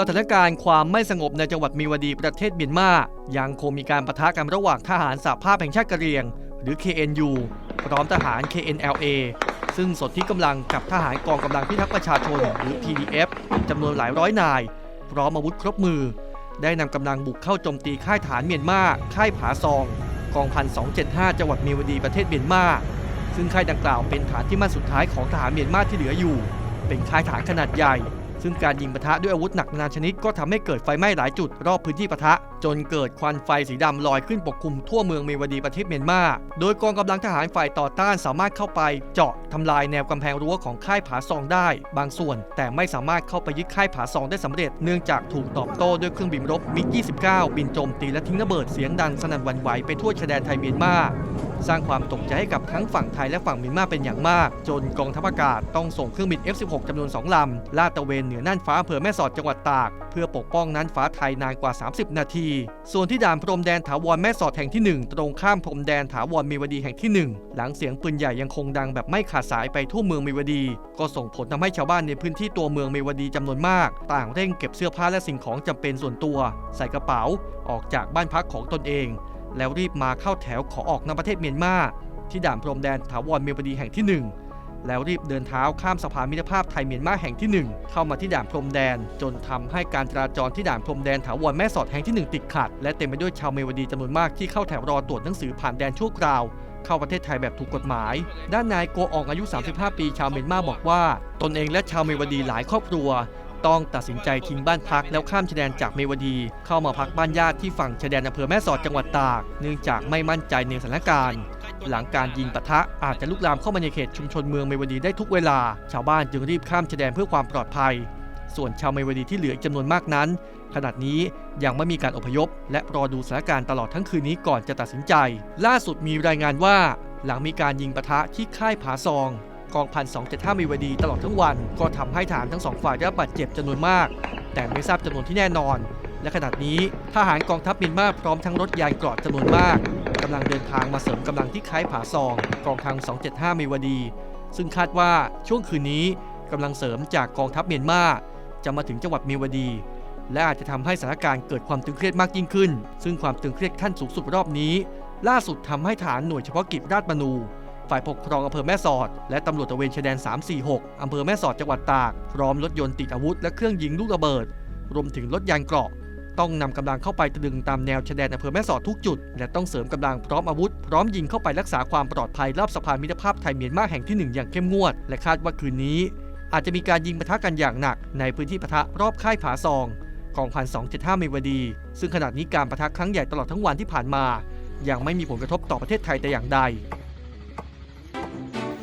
สถานการณ์ความไม่สงบในจังหวัดมีวดีประเทศเมียนมา ยังคงมีการปะทะกันระหว่างทหารสหภาพแห่งชาติกะเหรี่ยง หรือ KNU พร้อมทหาร KNLA ซึ่งสนที่กำลังกับทหารกองกำลังพิทักษ์ประชาชน หรือ PDF จำนวนหลายร้อยนาย พร้อมอาวุธครบมือ ได้นำกำลังบุกเข้าโจมตีค่ายฐานเมียนมาค่ายผาซอง กองพัน275 จังหวัดมีวดีประเทศเมียนมา ซึ่งค่ายดังกล่าวเป็นฐานที่มั่นสุดท้ายของทหารเมียนมาที่เหลืออยู่ เป็นค่ายฐานขนาดใหญ่ ซึ่งการยิงปะทะด้วยอาวุธหนักนานาชนิดก็ทำให้เกิดไฟไหม้หลายจุดรอบพื้นที่ปะทะ จนเกิดควันไฟสีดำลอยขึ้นปกคลุมทั่วเมืองเมวดีประเทศเมียนมา โดยกองกำลังทหารฝ่ายต่อต้านสามารถเข้าไปเจาะทำลายแนวกำแพงรั้วของค่ายผาซองได้ บางส่วน แต่ไม่สามารถเข้าไปยึดค่ายผาซองได้สำเร็จ เนื่องจากถูกตอบโต้ด้วยเครื่องบินรบมิก 29 บินโจมตีและทิ้งระเบิดเสียงดังสนั่นหวั่นไหวไปทั่วชายแดนไทยเมียนมา สร้างความตกใจให้กับทั้งฝั่งไทยและฝั่งเมียนมาเป็นอย่างมาก จนกองทัพอากาศต้องส่งเครื่องบิน F16 จำนวน 2 ลำ ลาดตระเวนเหนือน่านฟ้าอำเภอแม่สอดจังหวัดตาก เพื่อปกป้องน่านฟ้าไทยนานกว่า 30 นาที ส่วนที่ด่านพรมแดนถาวรแม่สอดแห่งที่ 1 ตรงข้ามพรมแดนถาวรมีวดีแห่งที่ 1 หลังเสียงปืนใหญ่ยังคงดังแบบไม่ขาดสายไปทั่วเมืองมีวดี ก็ส่งผลทำให้ชาวบ้านในพื้นที่ตัวเมืองมีวดีจำนวนมาก ต่างเร่งเก็บเสื้อผ้าและสิ่งของจำเป็นส่วนตัว ใส่กระเป๋าออกจากบ้านพักของตนเอง แล้วรีบมาเข้าแถวขอออกนอกประเทศเมียนมาที่ด่านพรมแดนถาวรเมียวดีแห่งที่ 1 แล้วรีบเดินเท้าข้ามสะพานมิตรภาพไทยเมียนมาแห่งที่ 1 เข้ามาที่ด่านพรมแดน จนทำให้การจราจรที่ด่านพรมแดนถาวรแม่สอดแห่งที่ 1 ติดขัด และเต็มไปด้วยชาวเมียวดีจำนวนมากที่เข้าแถวรอตรวจหนังสือผ่านแดนชั่วคราวเข้าประเทศไทยแบบถูกกฎหมาย ด้านนายโกอองอายุ 35 ปีชาวเมียนมาบอกว่า ตนเองและชาวเมียวดีหลายครอบครัว ต้องตัดสินใจทิ้งบ้านพักแล้วข้ามชายแดนจากเมวดี เข้ามาพักบ้านญาติที่ฝั่งชายแดนอำเภอแม่สอดจังหวัดตาก เนื่องจากไม่มั่นใจในสถานการณ์ หลังการยิงปะทะอาจจะลุกลามเข้ามาในเขตชุมชนเมืองเมวดีได้ทุกเวลา ชาวบ้านจึงรีบข้ามชายแดนเพื่อความปลอดภัย ส่วนชาวเมวดีที่เหลืออีกจำนวนมากนั้น ขณะนี้ยังไม่มีการอพยพ และรอดูสถานการณ์ตลอดทั้งคืนนี้ก่อนจะตัดสินใจ ล่าสุดมีรายงานว่า หลังมีการยิงปะทะที่ค่ายผาซอง กองพัน275มีวดีตลอดทั้งวัน ก็ทำให้ฐานทั้งสองฝ่ายได้รับบาดเจ็บจำนวนมาก แต่ไม่ทราบจำนวนที่แน่นอน และขณะนี้ทหารกองทัพเมียนมาพร้อมทั้งรถยานเกราะจำนวนมากกำลังเดินทางมาเสริมกำลังที่ค่ายผาซอง กองทัพ275 มีวดี ซึ่งคาดว่าช่วงคืนนี้กำลังเสริมจากกองทัพเมียนมาจะมาถึงจังหวัดมีวดี และอาจจะทำให้สถานการณ์เกิดความตึงเครียดมากยิ่งขึ้น ซึ่งความตึงเครียดขั้นสูงสุดรอบนี้ ล่าสุดทำให้ฐานหน่วยเฉพาะกิจราชมนู ฝ่ายปกครองอำเภอแม่สอด และตำรวจตระเวนชายแดน 346 อำเภอแม่สอดจังหวัดตาก พร้อมรถยนต์ติดอาวุธและเครื่องยิงลูกระเบิด รวมถึงรถยานเกราะ ต้องนำกำลังเข้าไปตรึงตามแนวชายแดนอำเภอแม่สอดทุกจุด และต้องเสริมกำลังพร้อมอาวุธ พร้อมยิงเข้าไปรักษาความปลอดภัยรอบสะพานมิตรภาพไทยเมียนมาแห่งที่หนึ่งอย่างเข้มงวด และคาดว่าคืนนี้ อาจจะมีการยิงปะทะกันอย่างหนัก ในพื้นที่ปะทะรอบค่ายผาซองกองพัน275เจ็ดห้ามวดี ซึ่งขณะนี้การปะทะครั้งใหญ่ตลอดทั้งวันที่ผ่านมา ยังไม่มีผลกระทบต่อประเทศไทยแต่อย่างใด